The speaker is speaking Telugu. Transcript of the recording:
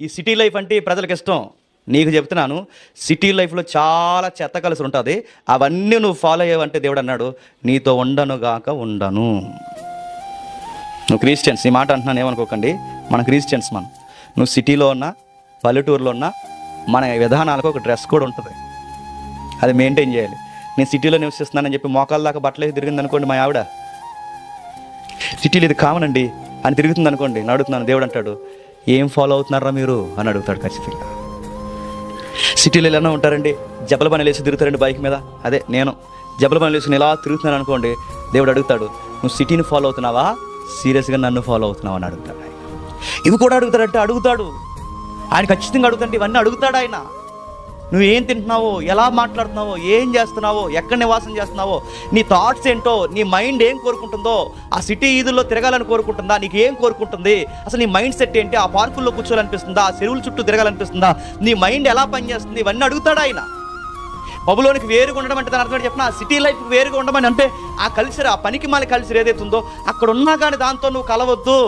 ఈ సిటీ లైఫ్ అంటే ప్రజలకు ఇష్టం. నీకు చెప్తున్నాను సిటీ లైఫ్లో చాలా చెత్త కలిసి ఉంటుంది. అవన్నీ నువ్వు ఫాలో అయ్యావంటే దేవుడు అన్నాడు నీతో ఉండనుగాక ఉండను. నువ్వు క్రిస్టియన్స్ ఈ మాట అంటున్నాను ఏమనుకోకండి మన క్రిస్టియన్స్ మనం. నువ్వు సిటీలో ఉన్నా పల్లెటూరులో ఉన్నా మన విధానాలకు ఒక డ్రెస్ కోడ్ ఉంటుంది. అది మెయింటైన్ చేయాలి. నేను సిటీలో నివసిస్తున్నానని చెప్పి మోకాళ్ళ దాకా బట్టలు వేసి తిరిగింది అనుకోండి మా ఆవిడ. సిటీలో ఇది కామనండి అని తిరుగుతుంది అనుకోండి నడుతున్నాను దేవుడు అంటాడు. ఏం ఫాలో అవుతున్నారా మీరు? అని అడుగుతాడు ఖచ్చితంగా. సిటీలో ఎలా ఉంటారండి. జబల పని లేచి తిరుగుతారండి బైక్ మీద. అదే నేను. జబల పని లేచి ఇలా తిరుగుతున్నాను అనుకోండి దేవుడు అడుగుతాడు నువ్వు సిటీని ఫాలో అవుతున్నావా? సీరియస్గా నన్ను ఫాలో అవుతున్నావా? అని అడుగుతాడు ఇవి కూడా అడుగుతాడంటే అడుగుతాడు. ఆయన ఖచ్చితంగా అడుగుతాడు. ఇవన్నీ అడుగుతాడు ఆయన. నువ్వు ఏం తింటున్నావో ఎలా మాట్లాడుతున్నావో ఏం చేస్తున్నావో ఎక్కడ నివాసం చేస్తున్నావో నీ థాట్స్ ఏంటో నీ మైండ్ ఏం కోరుకుంటుందో ఆ సిటీ ఈదుల్లో తిరగాలని కోరుకుంటుందా నీకు ఏం కోరుకుంటుంది? అసలు నీ మైండ్ సెట్ ఏంటి? ఆ పార్కుల్లో కూర్చోవాలనిపిస్తుందా? ఆ చెరువుల చుట్టూ తిరగాలనిపిస్తుందా? నీ మైండ్ ఎలా పనిచేస్తుంది? ఇవన్నీ అడుగుతాడు ఆయన? బబులోనికి వేరుగా ఉండడం అంటే దాని అర్థం ఏంటి చెప్పిన? సిటీ లైఫ్ వేరుగా ఉండమని అంటే ఆ కల్చర్ ఆ పనికి మాలి కల్చర్ ఏదైతే ఉందో అక్కడ ఉన్నా కానీ దాంతో నువ్వు కలవద్దు.